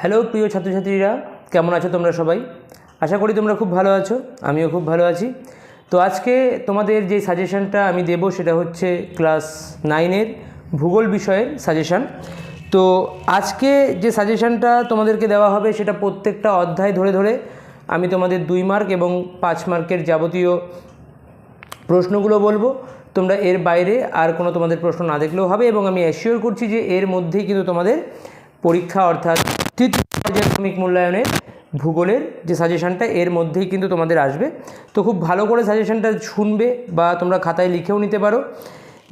Hello প্রিয় ছাত্রছাত্রীরা, কেমন আছো তোমরা সবাই? আশা করি তোমরা খুব ভালো আছো, আমিও খুব ভালো আছি। তো আজকে তোমাদের যে সাজেশনটা আমি দেব সেটা হচ্ছে ক্লাস নাইনের ভূগোল বিষয়ের সাজেশন। তো আজকে যে সাজেশনটা তোমাদেরকে দেওয়া হবে সেটা প্রত্যেকটা অধ্যায় ধরে ধরে আমি তোমাদের দুই মার্ক এবং পাঁচ মার্কের যাবতীয় প্রশ্নগুলো বলব। তোমরা এর বাইরে আর কোনো তোমাদের প্রশ্ন না দেখলেও হবে এবং আমি অ্যাসিওর করছি যে এর মধ্যেই কিন্তু তোমাদের পরীক্ষা অর্থাৎ তৃতীয় পর্যায়ক্রমিক মূল্যায়নের ভূগোলের যে সাজেশানটা এর মধ্যেই কিন্তু তোমাদের আসবে। তো খুব ভালো করে সাজেশনটা শুনবে বা তোমরা খাতায় লিখেও নিতে পারো।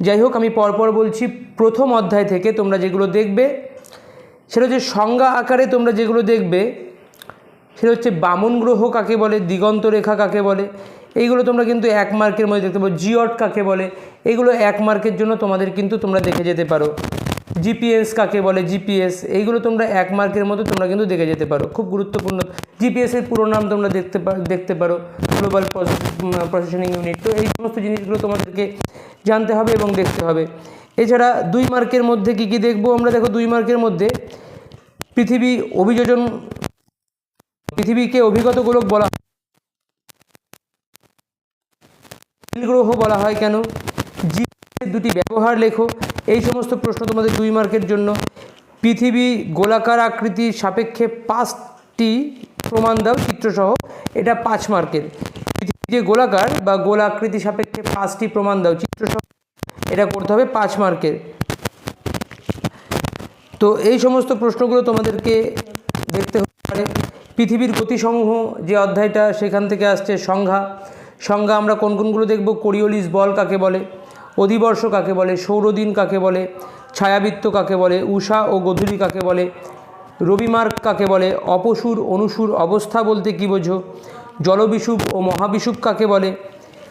যাই হোক, আমি পরপর বলছি, প্রথম অধ্যায় থেকে তোমরা যেগুলো দেখবে, সেটা হচ্ছে সংজ্ঞা আকারে তোমরা যেগুলো দেখবে, সেটা হচ্ছে বামন গ্রহ কাকে বলে, দিগন্ত রেখা কাকে বলে, এইগুলো তোমরা কিন্তু এক মার্কের মধ্যে দেখতে পারো, জিওট কাকে বলে, এগুলো এক মার্কের জন্য তোমাদের কিন্তু তোমরা দেখে যেতে পারো। জিপিএস কাকে বলে? জিপিএস এইগুলো তোমরা এক মার্কের মধ্যে তোমরা কিন্তু দেখে যেতে পারো। খুব গুরুত্বপূর্ণ। জিপিএসের পুরো নাম তোমরা দেখতে দেখতে পারো। গ্লোবাল প্রসেসিং ইউনিট তো এই সমস্ত জিনিসগুলো তোমাদেরকে জানতে হবে এবং দেখতে হবে। এছাড়া দুই মার্কের মধ্যে কী কী দেখব? আমরা দেখো দুই মার্কের মধ্যে পৃথিবী অভিযোজন পৃথিবীকে অভিগত গোলক বলা। গ্রহ বলা হয় কেন? জীবের দুটি ব্যবহার লেখো। এই সমস্ত প্রশ্ন তোমাদের দুই মার্কের জন্য। পৃথিবী গোলাকার আকৃতির সাপেক্ষে পাঁচটি প্রমাণ দাও, চিত্রসহ। এটা পাঁচ মার্কের। পৃথিবী যে গোলাকার বা গোল আকৃতি সাপেক্ষে পাঁচটি প্রমাণ দাও, চিত্রসহ। এটা করতে হবে পাঁচ মার্কের। তো এই সমস্ত প্রশ্নগুলো তোমাদেরকে দেখতে হতে পারে। পৃথিবীর গতিসমূহ, যে অধ্যায়টা সেখান থেকে আসছে সংজ্ঞা। সংজ্ঞা আমরা কোন কোনগুলো দেখব? কোরিওলিস বল কাকে বলে? অধিবর্ষ কাকে বলে? সৌরদিন কাকে বলে? ছায়াবৃত্ত কাকে বলে? উষা ও গধূলি কাকে বলে? রবিমার্গ কাকে বলে? অপসুর, অনুসুর অবস্থা বলতে কী বোঝো? জলবিষুব ও মহাবিষুব কাকে বলে?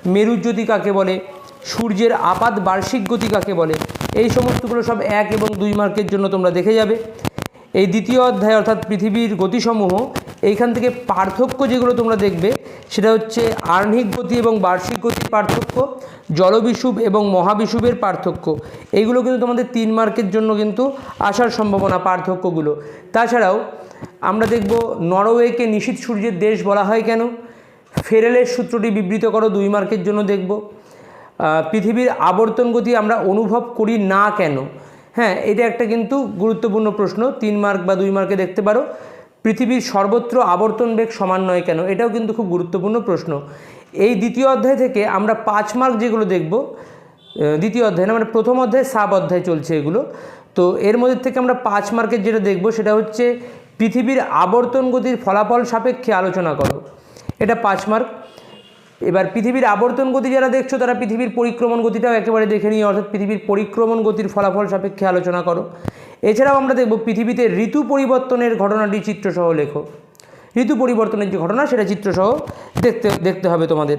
মেরুজ্যোতি কাকে বলে? সূর্যের আপাত বার্ষিক গতি কাকে বলে? এই সমস্তগুলো সব এক এবং দুই মার্কের জন্য তোমরা দেখে যাবে। এই দ্বিতীয় অধ্যায় অর্থাৎ পৃথিবীর গতিসমূহ এইখান থেকে পার্থক্য যেগুলো তোমরা দেখবে, সেটা হচ্ছে আর্নিক গতি এবং বার্ষিক গতির পার্থক্য জলবিষুব এবং মহাবিষুবের পার্থক্য। এইগুলো কিন্তু তোমাদের তিন মার্কের জন্য কিন্তু আসার সম্ভাবনা পার্থক্যগুলো। তাছাড়াও আমরা দেখব নরওয়েকে নিশীত সূর্যের দেশ বলা হয় কেন? ফেরেলের সূত্রটি বিবৃত করো, দুই মার্কের জন্য দেখব। পৃথিবীর আবর্তন গতি আমরা অনুভব করি না কেন? হ্যাঁ এটা একটা কিন্তু গুরুত্বপূর্ণ প্রশ্ন, তিন মার্ক বা দুই মার্কে দেখতে পারো। পৃথিবীর সর্বত্র আবর্তন বেগ সমান নয় কেন? এটাও কিন্তু খুব গুরুত্বপূর্ণ প্রশ্ন। এই দ্বিতীয় অধ্যায় থেকে আমরা পাঁচ মার্ক যেগুলো দেখব দ্বিতীয় অধ্যায় না মানে প্রথম অধ্যায়, সাব অধ্যায় চলছে এগুলো। তো এর মধ্যে থেকে আমরা পাঁচ মার্কের যেটা দেখব, সেটা হচ্ছে পৃথিবীর আবর্তন গতির ফলাফল সাপেক্ষে আলোচনা করো। এটা পাঁচ মার্ক। এবার পৃথিবীর আবর্তন গতি যারা দেখছ, তারা পৃথিবীর পরিক্রমণ গতিটাও একেবারে দেখে নিই অর্থাৎ পৃথিবীর পরিক্রমণ গতির ফলাফল সাপেক্ষে আলোচনা করো। এছাড়াও আমরা দেখব পৃথিবীতে ঋতু পরিবর্তনের ঘটনাটি চিত্রসহ লেখো। ঋতু পরিবর্তনের যে ঘটনা, সেটা চিত্রসহ দেখতে দেখতে হবে তোমাদের।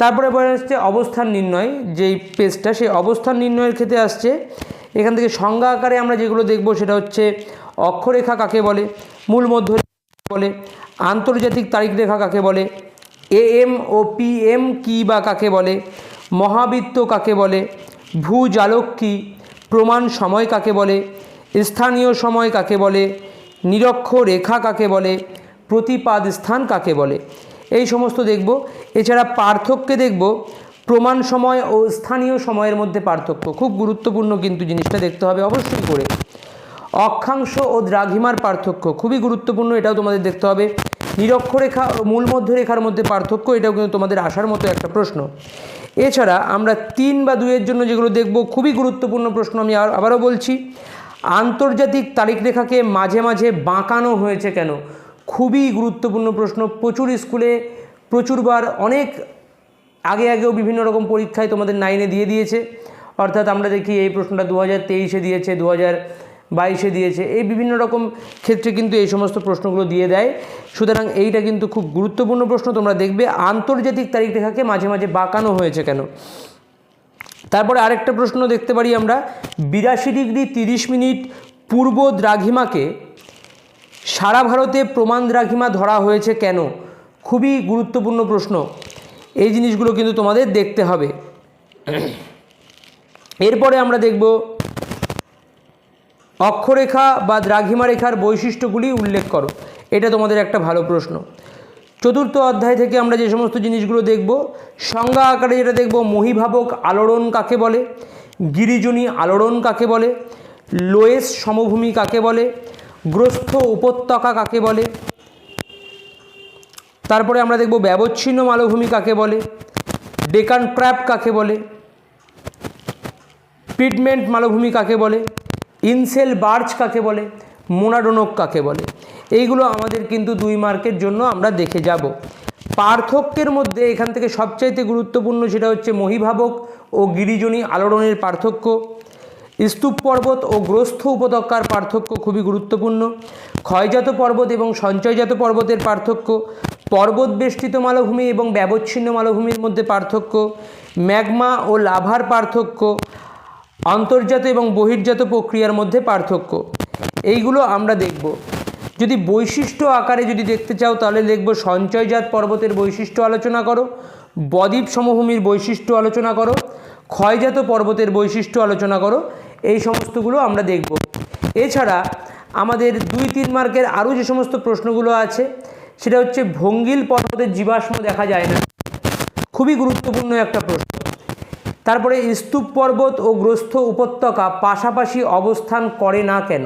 তারপরে বলে আসছে অবস্থান নির্ণয়, যেই পেজটা সেই অবস্থান নির্ণয়ের ক্ষেত্রে আসছে। এখান থেকে সংজ্ঞা আকারে আমরা যেগুলো দেখব, সেটা হচ্ছে অক্ষরেখা কাকে বলে, মূল মধ্য বলে, আন্তর্জাতিক তারিখ রেখা কাকে বলে এ এম ও পি এম কি বা কাকে বলে, মহাবৃত্ত কাকে বলে, ভূজালক কী, প্রমাণ সময় কাকে বলে স্থানীয় সময় কাকে বলে? নিরক্ষ রেখা কাকে বলে? প্রতিপাদ স্থান কাকে বলে? এই সমস্ত দেখব। এছাড়া পার্থক্যে দেখব। প্রমাণ সময় ও স্থানীয় সময়ের মধ্যে পার্থক্য। খুব গুরুত্বপূর্ণ কিন্তু জিনিসটা দেখতে হবে অবশ্যই করে। অক্ষাংশ ও দ্রাঘিমার পার্থক্য খুবই গুরুত্বপূর্ণ, এটাও তোমাদের দেখতে হবে। নিরক্ষরেখা ও মূল মধ্যরেখার মধ্যে পার্থক্য, এটাও কিন্তু তোমাদের আসার মতো একটা প্রশ্ন। এছাড়া আমরা তিন বা দুইয়ের জন্য যেগুলো দেখব, খুবই গুরুত্বপূর্ণ প্রশ্ন আমি আবারও বলছি। আন্তর্জাতিক তারিখ রেখাকে মাঝে মাঝে বাঁকানো হয়েছে কেন? খুবই গুরুত্বপূর্ণ প্রশ্ন। প্রচুর স্কুলে প্রচুরবার অনেক আগে আগেও বিভিন্ন রকম পরীক্ষায় তোমাদের নাইনে দিয়ে দিয়েছে। অর্থাৎ আমরা দেখি এই প্রশ্নটা দু হাজার তেইশে দিয়েছে দু হাজার বাইশে দিয়েছে। এই বিভিন্ন রকম ক্ষেত্রে কিন্তু এই সমস্ত প্রশ্নগুলো দিয়ে দেয়। সুতরাং এইটা কিন্তু খুব গুরুত্বপূর্ণ প্রশ্ন। তোমরা দেখবে আন্তর্জাতিক তারিখ রেখাকে মাঝে মাঝে বাঁকানো হয়েছে কেন? তারপরে আরেকটা প্রশ্ন দেখতে পারি আমরা। বিরাশি ডিগ্রি তিরিশ মিনিট পূর্ব দ্রাঘিমাকে সারা ভারতে প্রমাণ দ্রাঘিমা ধরা হয়েছে কেন? খুবই গুরুত্বপূর্ণ প্রশ্ন। এই জিনিসগুলো কিন্তু তোমাদের দেখতে হবে। এরপরে আমরা দেখব অক্ষরেখা বা দ্রাঘিমা রেখার বৈশিষ্ট্যগুলি উল্লেখ করো। এটা তোমাদের একটা ভালো প্রশ্ন। চতুর্থ অধ্যায় থেকে আমরা যে সমস্ত জিনিসগুলো দেখব, সংজ্ঞা আকারে যেটা দেখব, মহিভাবক আলোড়ন কাকে বলে, গিরিজনী আলোড়ন কাকে বলে, লোয়েস সমভূমি কাকে বলে, গ্রস্থ উপত্যকা কাকে বলে, তারপরে আমরা দেখব ব্যবচ্ছিন্ন মালভূমি কাকে বলে, ডেকান ট্র্যাপ কাকে বলে পিটমেন্ট মালভূমি কাকে বলে, ইনসেল বার্চ কাকে বলে, মোনাডোনক কাকে বলে। এইগুলো আমাদের কিন্তু দুই মার্কের জন্য আমরা দেখে যাব। পার্থক্যের মধ্যে এখান থেকে সবচাইতে গুরুত্বপূর্ণ সেটা হচ্ছে মহিভাবক ও গিরিজনী আলোড়নের পার্থক্য। স্তূপ পর্বত ও গ্রস্থ উপত্যকার পার্থক্য খুবই গুরুত্বপূর্ণ। ক্ষয়জাত পর্বত এবং সঞ্চয়জাত পর্বতের পার্থক্য। পর্বত বেষ্টিত মালভূমি এবং ব্যবচ্ছিন্ন মালভূমির মধ্যে পার্থক্য। ম্যাগমা ও লাভার পার্থক্য। অন্তর্জাত এবং বহির্জাত প্রক্রিয়ার মধ্যে পার্থক্য। এইগুলো আমরা দেখব। যদি বৈশিষ্ট্য আকারে যদি দেখতে চাও, তাহলে দেখব সঞ্চয়জাত পর্বতের বৈশিষ্ট্য আলোচনা করো, বদ্বীপ সমভূমির বৈশিষ্ট্য আলোচনা করো, ক্ষয়জাত পর্বতের বৈশিষ্ট্য আলোচনা করো, এই সমস্তগুলো আমরা দেখব। এছাড়া আমাদের দুই তিন মার্কের আরও যে সমস্ত প্রশ্নগুলো আছে, সেটা হচ্ছে ভঙ্গিল পর্বতের জীবাশ্ম দেখা যায় না। খুবই গুরুত্বপূর্ণ একটা প্রশ্ন। তারপরে স্তূপ পর্বত ও গ্রস্থ উপত্যকা পাশাপাশি অবস্থান করে না কেন?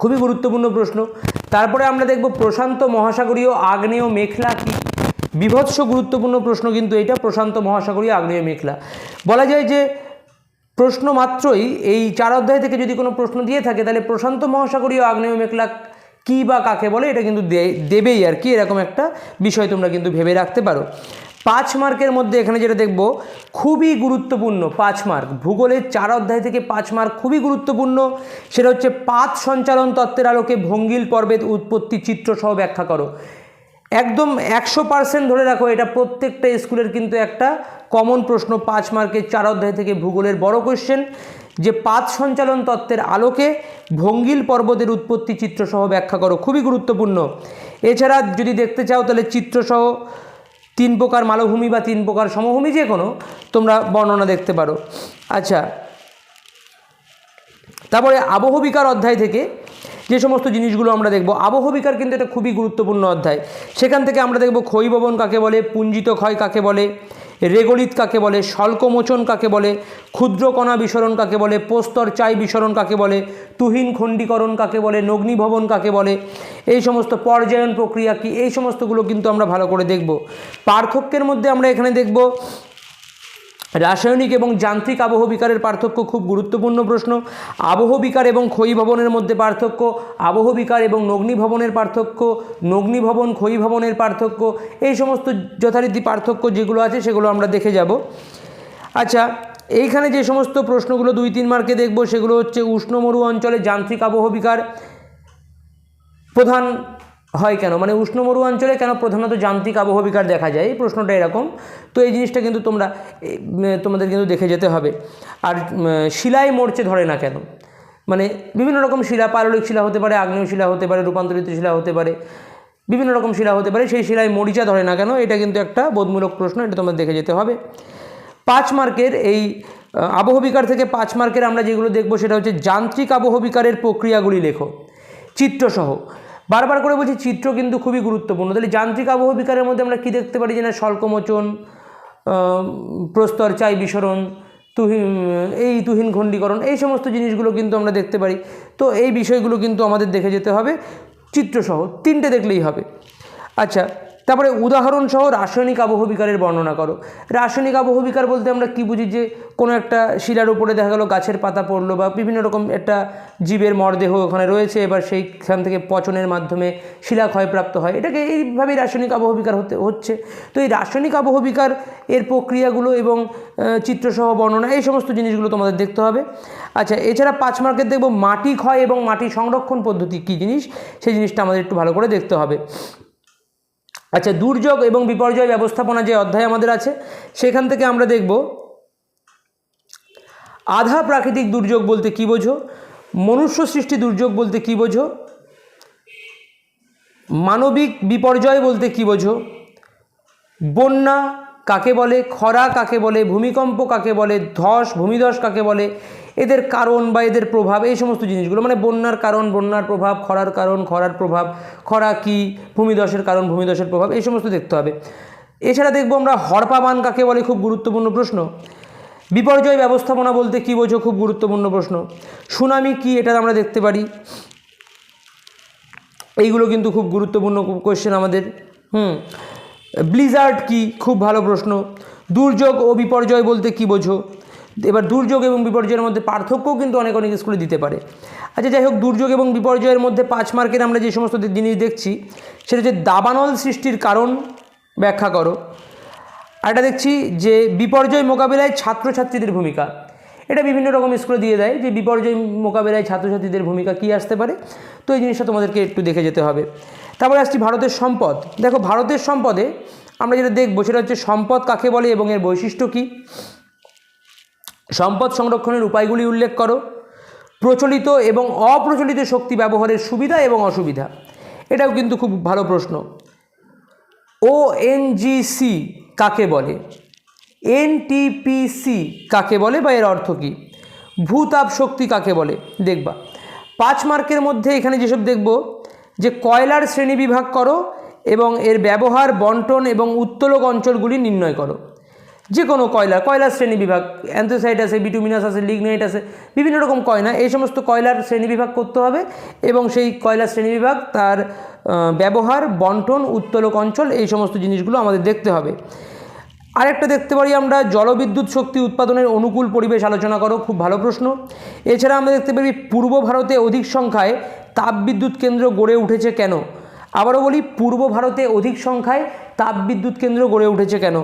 খুবই গুরুত্বপূর্ণ প্রশ্ন। তারপরে আমরা দেখব প্রশান্ত মহাসাগরীয় আগ্নেয় মেঘলা কি? বিভৎস গুরুত্বপূর্ণ প্রশ্ন কিন্তু এটা, প্রশান্ত মহাসাগরীয় আগ্নেয় মেঘলা বলা যায় যে প্রশ্ন মাত্রই এই চার অধ্যায় থেকে যদি কোনো প্রশ্ন দিয়ে থাকে, তাহলে প্রশান্ত মহাসাগরীয় আগ্নেয় মেঘলা কী বা কাকে বলে, এটা কিন্তু দেবেই আর কি, এরকম একটা বিষয় তোমরা কিন্তু ভেবে রাখতে পারো। পাঁচ মার্কের মধ্যে এখানে যেটা দেখব, খুবই গুরুত্বপূর্ণ পাঁচ মার্ক। ভূগোলের চার অধ্যায় থেকে পাঁচ মার্ক খুবই গুরুত্বপূর্ণ। সেটা হচ্ছে পাঁচ সঞ্চালন তত্ত্বের আলোকে ভঙ্গিল পর্বের উৎপত্তি চিত্র সহ ব্যাখ্যা করো। একদম একশো পার্সেন্ট ধরে রাখো, এটা প্রত্যেকটা স্কুলের কিন্তু একটা কমন প্রশ্ন পাঁচ মার্কের চার অধ্যায় থেকে ভূগোলের বড় কোয়েশ্চেন যে পাঁচ সঞ্চালন তত্ত্বের আলোকে ভঙ্গিল পর্বতের উৎপত্তি চিত্রসহ ব্যাখ্যা করো, খুবই গুরুত্বপূর্ণ। এছাড়া যদি দেখতে চাও তাহলে চিত্রসহ তিন প্রকার মালভূমি বা তিন প্রকার সমভূমি যে কোনো, তোমরা বর্ণনা দেখতে পারো। আচ্ছা তারপরে আবহবিকার অধ্যায় থেকে যে সমস্ত জিনিসগুলো আমরা দেখব, আবহবিকার কিন্তু এটা খুবই গুরুত্বপূর্ণ অধ্যায়। সেখান থেকে আমরা দেখব ক্ষয়ভবন কাকে বলে, পুঞ্জিত ক্ষয় কাকে বলে রেগলিত কাকে বলে স্বল্পমোচন কাকে বলে, ক্ষুদ্রকণা বিসরণ কাকে বলে, পোস্তর চাই বিসরণ কাকে বলে, তুহিন খণ্ডীকরণ কাকে বলে, নগ্নিভবন কাকে বলে, এই সমস্ত পর্যায়ন প্রক্রিয়া কি, এই সমস্তগুলো কিন্তু আমরা ভালো করে দেখব। পার্থক্যের মধ্যে আমরা এখানে দেখব রাসায়নিক এবং যান্ত্রিক আবহ বিকারের পার্থক্য খুব গুরুত্বপূর্ণ প্রশ্ন। আবহ বিকার এবং ক্ষয়ীভবনের মধ্যে পার্থক্য, আবহ বিকার এবং নগ্নিভবনের পার্থক্য নগ্নিভবন ক্ষয়ীভবনের পার্থক্য, এই সমস্ত যথারীতি পার্থক্য যেগুলো আছে সেগুলো আমরা দেখে যাব। আচ্ছা এইখানে যে সমস্ত প্রশ্নগুলো দুই, তিন মার্কে দেখব সেগুলো হচ্ছে উষ্ণমরু অঞ্চলে যান্ত্রিক আবহ বিকার প্রধান হয় কেন? মানে উষ্ণমরু অঞ্চলে কেন প্রধানত যান্ত্রিক আবহবিকার দেখা যায়? এই প্রশ্নটা এরকম। তো এই জিনিসটা কিন্তু তোমরা তোমাদের কিন্তু দেখে যেতে হবে। আর শিলায় মরচে ধরে না কেন? মানে বিভিন্ন রকম শিলা পারলিক শিলা হতে পারে, আগ্নেয় শিলা হতে পারে, রূপান্তরিত শিলা হতে পারে, বিভিন্ন রকম শিলা হতে পারে, সেই শিলায় মরিচা ধরে না কেন? এটা কিন্তু একটা বোধমূলক প্রশ্ন, এটা তোমাদের দেখে যেতে হবে। পাঁচ মার্কের এই আবহবিকার থেকে পাঁচ মার্কের আমরা যেগুলো দেখব, সেটা হচ্ছে যান্ত্রিক আবহবিকারের প্রক্রিয়াগুলি লেখো। চিত্রসহ। বারবার করে বলছি, চিত্র কিন্তু খুবই গুরুত্বপূর্ণ। তাহলে যান্ত্রিক আবহ বিকারের মধ্যে আমরা কী দেখতে পারি? যে না স্বল্পমোচন প্রস্তর, চাই বিসরণ, তুহিন, এই তুহিন খণ্ডীকরণ, এই সমস্ত জিনিসগুলো কিন্তু আমরা দেখতে পারি। তো এই বিষয়গুলো কিন্তু আমাদের দেখে যেতে হবে। চিত্রসহ তিনটে দেখলেই হবে। আচ্ছা তারপরে উদাহরণসহ রাসায়নিক আবহবিকারের বর্ণনা করো। রাসায়নিক আবহবিকার বলতে আমরা কি বুঝি যে কোনো একটা শিলার উপরে দেখা গেলো গাছের পাতা পড়ল বা বিভিন্ন রকম একটা জীবের মরদেহ ওখানে রয়েছে, এবার সেইখান থেকে পচনের মাধ্যমে শিলা ক্ষয়প্রাপ্ত হয়। এটাকে এইভাবেই রাসায়নিক আবহবিকার হতে, হচ্ছে। তো এই রাসায়নিক আবহবিকার, এর প্রক্রিয়াগুলো এবং চিত্রসহ বর্ণনা, এই সমস্ত জিনিসগুলো তোমাদের দেখতে হবে। আচ্ছা এছাড়া পাঁচ মার্কের দেখব মাটি ক্ষয় এবং মাটি সংরক্ষণ পদ্ধতি কী জিনিস? সেই জিনিসটা আমাদের একটু ভালো করে দেখতে হবে। আচ্ছা দুর্যোগ এবং বিপর্যয় ব্যবস্থাপনা যে অধ্যায় আমাদের আছে, সেখান থেকে আমরা দেখব, আধা প্রাকৃতিক দুর্যোগ বলতে কী বোঝো, মনুষ্য সৃষ্টি দুর্যোগ বলতে কী বোঝো, মানবিক বিপর্যয় বলতে কী বোঝো, বন্যা কাকে বলে, খরা কাকে বলে, ভূমিকম্প কাকে বলে, ধস, ভূমিধস কাকে বলে এদের কারণ বা এদের প্রভাব, এই সমস্ত জিনিসগুলো মানে বন্যার কারণ, বন্যার প্রভাব, খরার কারণ, খরার প্রভাব, খরা কি ভূমিধসের কারণ ভূমিধসের প্রভাব, এই সমস্ত দেখতে হবে। এছাড়া দেখব আমরা হরপা বান কাকে বলে, খুব গুরুত্বপূর্ণ প্রশ্ন। বিপর্যয় ব্যবস্থাপনা বলতে কী বোঝো, খুব গুরুত্বপূর্ণ প্রশ্ন। সুনামি কি, এটা আমরা দেখতে পারি। এইগুলো কিন্তু খুব গুরুত্বপূর্ণ কোয়েশ্চেন আমাদের। হুম ব্লিজার্ড কি, খুব ভালো প্রশ্ন। দুর্যোগ ও বিপর্যয় বলতে কি বোঝো? এবার দুর্যোগ এবং বিপর্যয়ের মধ্যে পার্থক্যও কিন্তু অনেক অনেক স্কুলে দিতে পারে। আচ্ছা যাই হোক, দুর্যোগ এবং বিপর্যয়ের মধ্যে পাঁচ মার্কের আমরা যে সমস্ত জিনিস দেখছি, সেটা হচ্ছে দাবানল সৃষ্টির কারণ ব্যাখ্যা করো। আরেকটা দেখছি যে বিপর্যয় মোকাবিলায় ছাত্রছাত্রীদের ভূমিকা। এটা বিভিন্ন রকম স্কুলে দিয়ে দেয় যে বিপর্যয় মোকাবিলায় ছাত্রছাত্রীদের ভূমিকা কী আসতে পারে। তো এই জিনিসটা তোমাদেরকে একটু দেখে যেতে হবে। তারপরে আসছি ভারতের সম্পদ। দেখো, ভারতের সম্পদে আমরা যেটা দেখব, সেটা হচ্ছে সম্পদ কাকে বলে এবং এর বৈশিষ্ট্য কী? সম্পদ সংরক্ষণের উপায়গুলি উল্লেখ করো। প্রচলিত এবং অপ্রচলিত শক্তি ব্যবহারের সুবিধা এবং অসুবিধা। এটাও কিন্তু খুব ভালো প্রশ্ন। ওএনজিসি কাকে বলে? এনটিপিসি কাকে বলে বা এর অর্থ কী? ভূতাপ শক্তি কাকে বলে? দেখবা। পাঁচ মার্কের মধ্যে এখানে যেসব দেখব, যে কয়লার শ্রেণীবিভাগ করো এবং এর ব্যবহার, বন্টন এবং উত্তোলক অঞ্চলগুলি নির্ণয় করো। যে কোনো কয়লা কয়লার শ্রেণি বিভাগ অ্যান্থোসাইট আছে বিটুমিনাস আছে লিগনাইট আছে, বিভিন্ন রকম কয়লা এই সমস্ত কয়লার শ্রেণি বিভাগ করতে হবে এবং সেই কয়লার শ্রেণীবিভাগ তার ব্যবহার, বন্টন, উত্তোলক অঞ্চল, এই সমস্ত জিনিসগুলো আমাদের দেখতে হবে। আরেকটা দেখতে পারি আমরা, জলবিদ্যুৎ শক্তি উৎপাদনের অনুকূল পরিবেশ আলোচনা করো, খুব ভালো প্রশ্ন। এছাড়া আমরা দেখতে পারি, পূর্ব ভারতে অধিক সংখ্যায় তাপবিদ্যুৎ কেন্দ্র গড়ে উঠেছে কেন? আবারও বলি, পূর্ব ভারতে অধিক সংখ্যায় তাপবিদ্যুৎ কেন্দ্র গড়ে উঠেছে কেন?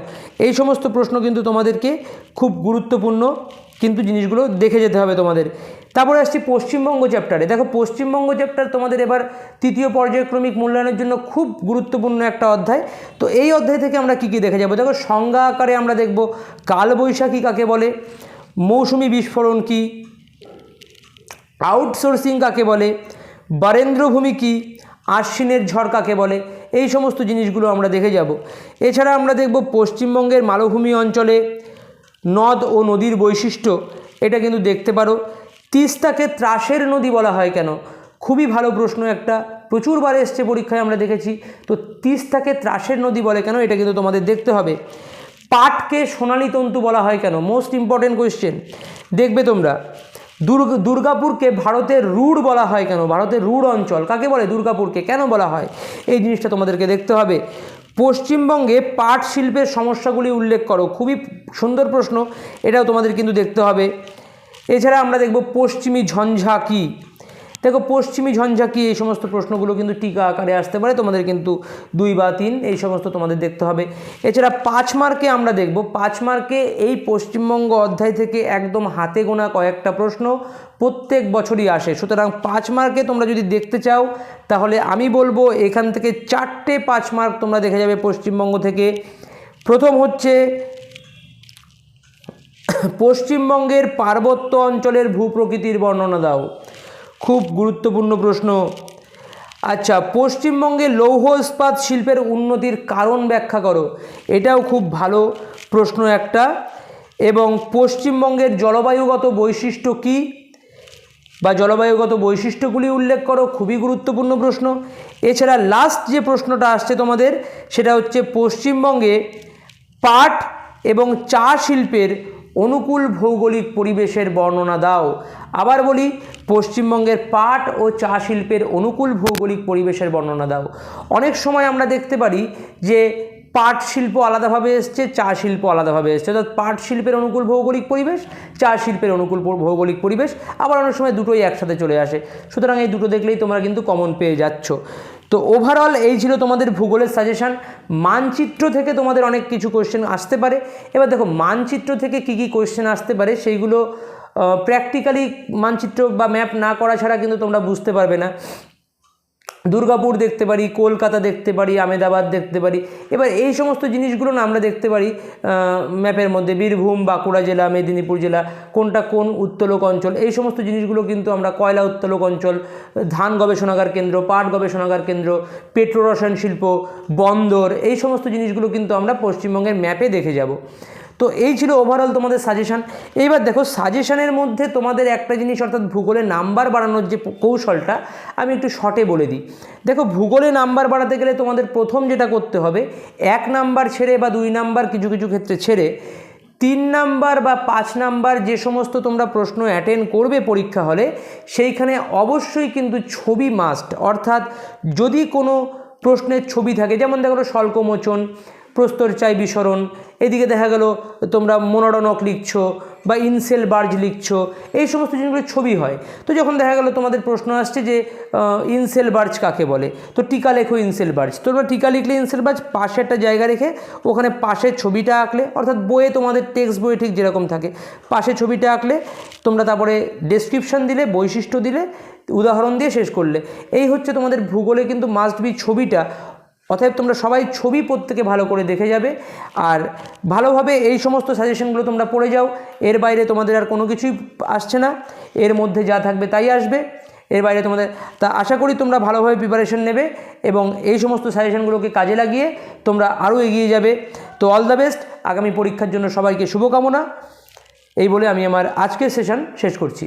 এই সমস্ত প্রশ্ন কিন্তু তোমাদেরকে খুব গুরুত্বপূর্ণ কিন্তু জিনিসগুলো দেখে যেতে হবে তোমাদের। তারপরে আসছি পশ্চিমবঙ্গ চ্যাপ্টারে দেখো, পশ্চিমবঙ্গ চ্যাপ্টার তোমাদের এবার তৃতীয় পর্যায়ক্রমিক মূল্যায়নের জন্য খুব গুরুত্বপূর্ণ একটা অধ্যায়। তো এই অধ্যায় থেকে আমরা কি কি দেখে যাব? দেখো, সংজ্ঞা আকারে আমরা দেখব কালবৈশাখী কাকে বলে, মৌসুমি বিস্ফোরণ কী আউটসোর্সিং কাকে বলে, বরেন্দ্রভূমি কি, আশ্বিনের ঝড় কাকে বলে এই সমস্ত জিনিসগুলো আমরা দেখে যাব। এছাড়া আমরা দেখব পশ্চিমবঙ্গের মালভূমি অঞ্চলে নদ ও নদীর বৈশিষ্ট্য। এটা কিন্তু দেখতে পারো। তিস্তাকে ত্রাসের নদী বলা হয় কেন? খুবই ভালো প্রশ্ন একটা। প্রচুরবার এসছে পরীক্ষায় আমরা দেখেছি। তো তিস্তাকে ত্রাসের নদী বলে কেন? এটা কিন্তু তোমাদের দেখতে হবে। পাটকে সোনালী তন্তু বলা হয় কেন? মোস্ট ইম্পর্টেন্ট কোয়েশ্চেন দেখবে তোমরা। দুর্গাপুরকে ভারতের রুড় বলা হয় কেন? ভারতের রুড় অঞ্চল। কাকে বলে দুর্গাপুরকে? কেন বলা হয়? এই জিনিসটা তোমাদেরকে দেখতে হবে। পশ্চিমবঙ্গে পাট শিল্পের সমস্যাগুলি উল্লেখ করো। খুবই সুন্দর প্রশ্ন। এটাও তোমাদের কিন্তু দেখতে হবে। এছাড়া আমরা দেখব পশ্চিমী ঝঞ্ঝা কী? দেখো, পশ্চিমী ঝঞ্ঝা কি? এই সমস্ত প্রশ্নগুলো কিন্তু টিকা আকারে আসতে পারে। তোমাদের কিন্তু দুই বা তিন, এই সমস্ত তোমাদের দেখতে হবে। এছাড়া পাঁচ মার্কে আমরা দেখব। পাঁচ মার্কে এই পশ্চিমবঙ্গ অধ্যায় থেকে একদম হাতে গোনা কয়েকটা প্রশ্ন প্রত্যেক বছরই আসে। সুতরাং পাঁচ মার্কে তোমরা যদি দেখতে চাও, তাহলে আমি বলব এখান থেকে চারটে পাঁচ মার্ক তোমরা দেখে যাবে পশ্চিমবঙ্গ থেকে। প্রথম হচ্ছে পশ্চিমবঙ্গের পার্বত্য অঞ্চলের ভূপ্রকৃতির বর্ণনা দাও। খুব গুরুত্বপূর্ণ প্রশ্ন। আচ্ছা পশ্চিমবঙ্গে লৌহ ইস্পাত শিল্পের উন্নতির কারণ ব্যাখ্যা করো। এটাও খুব ভালো প্রশ্ন একটা। এবং পশ্চিমবঙ্গের জলবায়ুগত বৈশিষ্ট্য কী? বা জলবায়ুগত বৈশিষ্ট্যগুলি উল্লেখ করো, খুবই গুরুত্বপূর্ণ প্রশ্ন। এছাড়া লাস্ট যে প্রশ্নটা আসছে তোমাদের, সেটা হচ্ছে পশ্চিমবঙ্গে পাট এবং চা শিল্পের অনুকূল ভৌগোলিক পরিবেশের বর্ণনা দাও। আবার বলি, পশ্চিমবঙ্গের পাট ও চা শিল্পের অনুকূল ভৌগোলিক পরিবেশের বর্ণনা দাও। অনেক সময় আমরা দেখতে পারি যে পাট শিল্প আলাদাভাবে এসছে, চা শিল্প আলাদাভাবে এসছে। অর্থাৎ পাট শিল্পের অনুকূল ভৌগোলিক পরিবেশ, চা শিল্পের অনুকূল ভৌগোলিক পরিবেশ, আবার অনেক সময় দুটোই একসাথে চলে আসে। সুতরাং এই দুটো দেখলেই তোমরা কিন্তু কমন পেয়ে যাচ্ছ। তো ওভারঅল এই ছিল তোমাদের ভূগোলের সাজেশান মানচিত্র থেকে তোমাদের অনেক কিছু কোয়েশ্চেন আসতে পারে। এবার দেখো, মানচিত্র থেকে কী কী কোয়েশ্চেন আসতে পারে, সেইগুলো প্র্যাকটিক্যালি মানচিত্র বা ম্যাপ না করা ছাড়া কিন্তু তোমরা বুঝতে পারবে না। দুর্গাপুর দেখতে পারি, কলকাতা দেখতে পারি, আমেদাবাদ দেখতে পারি। এবার এই সমস্ত জিনিসগুলো না আমরা দেখতে পারি ম্যাপের মধ্যে। বীরভূম, বাঁকুড়া জেলা, মেদিনীপুর জেলা, কোনটা কোন উত্তোলক অঞ্চল, এই সমস্ত জিনিসগুলো কিন্তু আমরা কয়লা উত্তোলক অঞ্চল, ধান গবেষণাগার কেন্দ্র, পাট গবেষণাগার কেন্দ্র পেট্রো রসায়ন শিল্প, বন্দর, এই সমস্ত জিনিসগুলো কিন্তু আমরা পশ্চিমবঙ্গের ম্যাপে দেখে যাব। তো এই ছিল ওভারঅল তোমাদের সাজেশান এইবার দেখো সাজেশানের মধ্যে তোমাদের একটা জিনিস অর্থাৎ ভূগোলে নাম্বার বাড়ানোর যে কৌশলটা, আমি একটু শর্টে বলে দিই। দেখো, ভূগোলে নাম্বার বাড়াতে গেলে তোমাদের প্রথম যেটা করতে হবে, এক নাম্বার ছেড়ে বা দুই নাম্বার কিছু কিছু ক্ষেত্রে ছেড়ে, তিন নাম্বার বা পাঁচ নাম্বার যে সমস্ত তোমরা প্রশ্ন অ্যাটেন্ড করবে পরীক্ষা হলে, সেইখানে অবশ্যই কিন্তু ছবি মাস্ট অর্থাৎ যদি কোনো প্রশ্নের ছবি থাকে, যেমন দেখো, স্বল্পমোচন প্রস্তর চাই বিসরণ এদিকে দেখা গেল, তোমরা মনোরণক লিখছো বা ইনসেল বার্জ লিখছো, এই সমস্ত জিনিসগুলো ছবি হয়। তো যখন দেখা গেল, তোমাদের প্রশ্ন আসছে যে ইনসেল বার্জ কাকে বলে? তো টিকা লেখো ইনসেল বার্জ তোমরা টিকা লিখলে ইনসেল বার্জ পাশে একটা জায়গা রেখে ওখানে পাশে ছবিটা আঁকলে, অর্থাৎ বইয়ে তোমাদের টেক্সট বইয়ে ঠিক যেরকম থাকে, পাশে ছবিটা আঁকলে তোমরা তারপরে ডেসক্রিপশন দিলে, বৈশিষ্ট্য দিলে, উদাহরণ দিয়ে শেষ করলে। এই হচ্ছে তোমাদের ভূগোলে কিন্তু মাস্ট বি ছবিটা। অতএব তোমরা সবাই ছবি প্রত্যেকে ভালো করে দেখে যাবে। আর ভালোভাবে এই সমস্ত সাজেশনগুলো তোমরা পড়ে যাও। এর বাইরে তোমাদের আর কোনো কিছুই আসছে না। এর মধ্যে যা থাকবে তাই আসবে। এর বাইরে তোমাদের, তা আশা করি তোমরা ভালোভাবে প্রিপারেশন নেবে এবং এই সমস্ত সাজেশনগুলোকে কাজে লাগিয়ে তোমরা আরও এগিয়ে যাবে। তো অল দ্য বেস্ট আগামী পরীক্ষার জন্য সবাইকে শুভকামনা। এই বলে আমি আমার আজকের সেশন শেষ করছি।